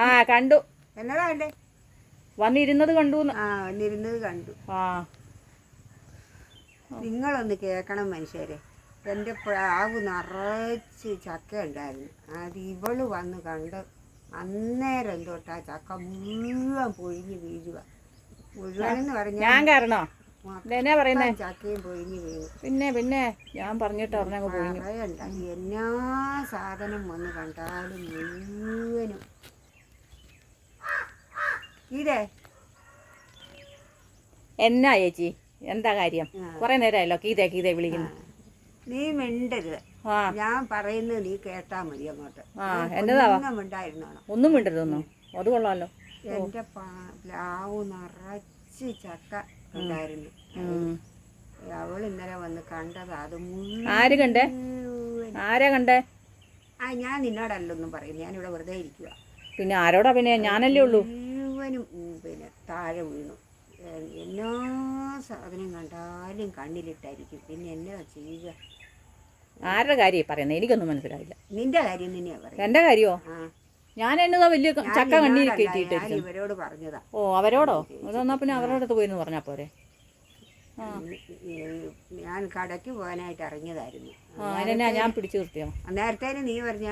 ആ കണ്ടു. എന്നതാ കണ്ടേ? വന്നിരുന്നത് കണ്ടു ആ വന്നിരുന്നത് കണ്ടു. ആ. നിങ്ങളൊന്ന് കേൾക്കണം മനുഷ്യരെ. എന്റെ പ്രാവ് നിറച്ച് ചക്ക ഉണ്ടായിരുന്നു. അത് ഇവൾ വന്ന് കണ്ട് അന്നേരം തൊട്ട് ആ ചക്ക മുഴുവൻ പൊഴിഞ്ഞ് വീഴുക. പറഞ്ഞാൽ ഞാൻ കാരണോ? എന്നാ പറയുന്നേ? ചക്കയും പൊഴിഞ്ഞ് വീഴും പിന്നെ പിന്നെ. ഞാൻ പറഞ്ഞിട്ട് പറഞ്ഞങ്ങ് പോയി പറയണ്ട. എന്നാ സാധനം വന്ന് കണ്ടാലും മുഴുവനും ഇതേ. എന്നാ ചേച്ചി? എന്താ കാര്യം. കുറെ നേരമായല്ലോ. കീതേ കീതേ വിളിക്കുന്നു. നീ മിണ്ടരുത്. ഞാൻ പറയുന്നത് നീ കേട്ടാ മതി അങ്ങോട്ട്. ആ, എന്നതാവാ? ഉണ്ടായിരുന്നോണം ഒന്നും മിണ്ടരുതൊന്നും? അത് കൊള്ളാമല്ലോ എന്റെ പ്ലാവ് നിറച്ച് ചക്ക ഉണ്ടായിരുന്നു. അവൾ ഇന്നലെ വന്ന് കണ്ടത്. അത് ആര് കണ്ടേ? ആരെ കണ്ടേ? ആ ഞാൻ നിന്നോടല്ലൊന്നും പറയും. ഞാനിവിടെ വെറുതെ ഇരിക്കുക പിന്നെ ആരോടാ പിന്നെ ഞാനല്ലേ ഉള്ളൂ. ഉം, പിന്നെ താഴെ വീണു എല്ലാ സാധനം കണ്ടാലും കണ്ണിലിട്ടായിരിക്കും. പിന്നെ എന്നാ ചെയ്യുക? ആരുടെ കാര്യം പറയുന്നത് എനിക്കൊന്നും മനസ്സിലായില്ല. നിന്റെ കാര്യം തന്നെയാ പറയുന്നത്. എന്റെ കാര്യമോ ഞാൻ എന്നതാ വലിയ ചക്ക കണ്ണീര് ഇവരോട് പറഞ്ഞതാ. ഓ അവരോടോ? അതൊന്നാ പിന്നെ അവരോടത്ത് പോയിന്ന് പറഞ്ഞാ പോരെ? ഞാൻ കടയ്ക്ക് പോകാനായിട്ട് ഇറങ്ങിയതായിരുന്നു. ഞാൻ പിടിച്ചു നിർത്തിയോ? നേരത്തേന് നീ പറഞ്ഞ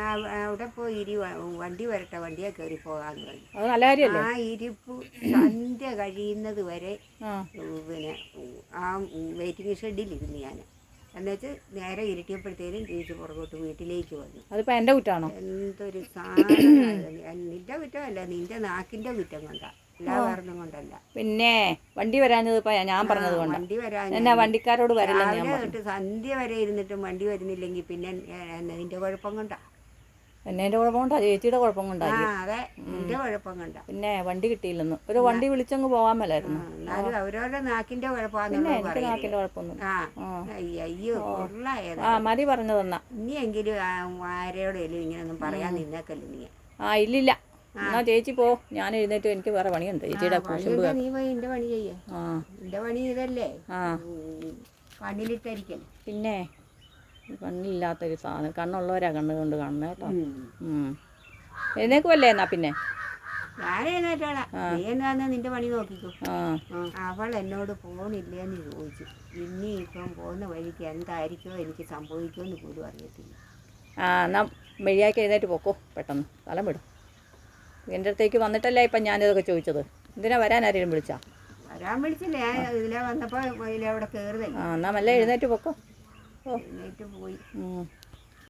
അവിടെ പോയി ഇരി വണ്ടി വരട്ടെ വണ്ടിയെ കയറി പോകാന്ന് പറഞ്ഞു. ആ ഇരിപ്പ് സന്ധ്യ കഴിയുന്നത് വരെ പിന്നെ ആ വെയിറ്റിംഗ് ഷെഡിലിരുന്നു ഞാൻ. എന്നുവെച്ച് നേരെ ഇരുട്ടിയപ്പോഴത്തേനും തിരിച്ച് പുറകോട്ട് വീട്ടിലേക്ക് വന്നു. അതിപ്പോ എന്റെ കുറ്റാണോ എന്തൊരു സാധനം നിന്റെ കുറ്റമല്ല നിന്റെ നാക്കിന്റെ കുറ്റം കൊണ്ടാ. എല്ലാ കാരണം കൊണ്ടല്ല. പിന്നെ വണ്ടി വരാഞ്ഞത് ഞാൻ പറഞ്ഞത് കൊണ്ട്. വണ്ടി വരാൻ എന്നാ വണ്ടിക്കാരോട് വരല്ല രാവിലെ പറഞ്ഞു. തൊട്ട് സന്ധ്യ വരെ ഇരുന്നിട്ടും വണ്ടി വരുന്നില്ലെങ്കിൽ പിന്നെ നിന്റെ കുഴപ്പം കൊണ്ടാ. പിന്നെ എന്റെ കുഴപ്പം കൊണ്ടാ ചേച്ചിയുടെ കുഴപ്പം ആ കൊണ്ടായിരിക്കും അതെ നിന്റെ കുഴപ്പം കൊണ്ടാ. പിന്നെ വണ്ടി കിട്ടിയില്ലെന്ന്. ഒരു വണ്ടി വിളിച്ചങ്ങ് പോകാൻ മേലായിരുന്നു. എന്നാലും അവരവരുടെ നാക്കിന്റെ പിന്നെ കുഴപ്പമാണെന്നുള്ളത് എനിക്ക് പറയില്ലേ നാക്കിന്റെ കുഴപ്പമൊന്നും ആ ആ. അയ്യ, കൊള്ളായതാ. ആ മതി പറഞ്ഞതെന്നാ ഇനിയെങ്കിലും ആ ആരോടെങ്കിലും ഇങ്ങനെയൊന്നും പറയാൻ നിന്നേക്കല്ലേ നീ. ആ ഇല്ലില്ല. എന്നാ ചേച്ചി പോ. ഞാൻ എഴുന്നേറ്റ് എനിക്ക് വേറെ പണിയുണ്ട്. ചേച്ചിയുടെ കുശുമ്പ് നീ പോയി പണി ചെയ്യേ. ആ. പണി ഇതല്ലേ? ആ. പിന്നെ കണ്ണില്ലാത്തൊരു സാധനം. കണ്ണുള്ളവരാ കണ്ണ് കൊണ്ട് കാണുന്നത് കേട്ടോ. എഴുന്നേക്കുമല്ലേ എന്നാ പിന്നെ? ഞാൻ എഴുന്നേറ്റോളാം. നീ എന്താന്ന് നിന്റെ പണി നോക്കിക്കോ. അവൾ എന്നോട് പോണില്ലേന്ന് ചോദിച്ചു. ഇനി ഇപ്പം പോകുന്ന വഴിക്ക് എന്തായിരിക്കോ എനിക്ക് സംഭവിക്കുമെന്ന് പോലും അറിയത്തില്ല. ആ എന്നാ മെഴിയാക്കി എഴുന്നേറ്റ് പോക്കോ. പെട്ടെന്ന്. സ്ഥലം വിടും. എന്റെ അടുത്തേക്ക് വന്നിട്ടല്ലേ ഇപ്പം ഞാനിതൊക്കെ ചോദിച്ചത്? എന്തിനാ വരാൻ ആരെങ്കിലും വിളിച്ചാ? വരാൻ വിളിച്ചില്ല. ഞാൻ ഇതിലെ വന്നപ്പോൾ ഇതിലെ അവിടെ ആ എന്നാ മെല്ലെ എഴുന്നേറ്റ് പൊക്കോ. ഓ. എഴുന്നേറ്റ് പോയി.